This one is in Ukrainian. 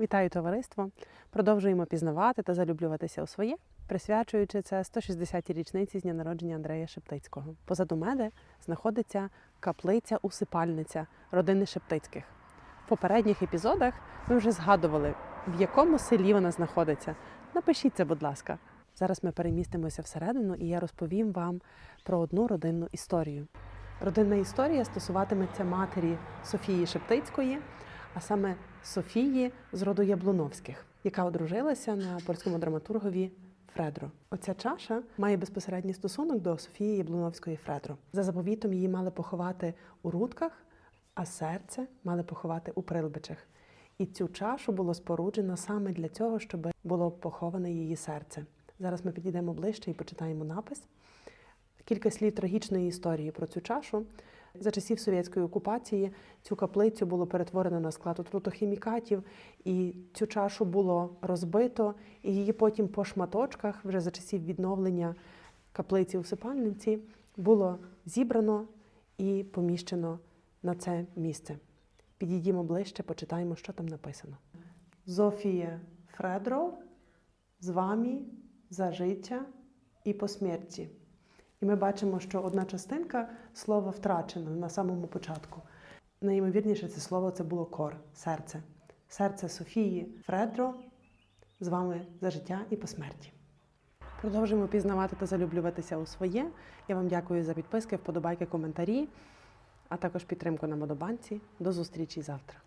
Вітаю товариство! Продовжуємо пізнавати та залюблюватися у своє, присвячуючи це 160-й річниці з дня народження Андрея Шептицького. Позаду мене знаходиться каплиця усипальниця родини Шептицьких. В попередніх епізодах ми вже згадували, в якому селі вона знаходиться. Напишіть це, будь ласка. Зараз ми перемістимося всередину, і я розповім вам про одну родинну історію. Родинна історія стосуватиметься матері Софії Шептицької, а саме Софії з роду Яблуновських, яка одружилася на польському драматургові Фредро. Оця чаша має безпосередній стосунок до Софії Яблуновської Фредро. За заповітом її мали поховати у Рудках, а серце мали поховати у Прилбичах. І цю чашу було споруджено саме для цього, щоб було поховане її серце. Зараз ми підійдемо ближче і почитаємо напис. Кілька слів трагічної історії про цю чашу. За часів совєтської окупації цю каплицю було перетворено на склад отрутохімікатів, і цю чашу було розбито, і її потім по шматочках, вже за часів відновлення каплиці усипальниці, було зібрано і поміщено на це місце. Підійдімо ближче, почитаємо, що там написано. Зофія Фредров з вами за життя і по смерті. І ми бачимо, що одна частинка слова втрачена на самому початку. Найімовірніше це слово це було кор, серце. Серце Софії Фредро з вами за життя і по смерті. Продовжуємо пізнавати та залюблюватися у своє. Я вам дякую за підписки, вподобайки, коментарі, а також підтримку на Модобанці. До зустрічі завтра.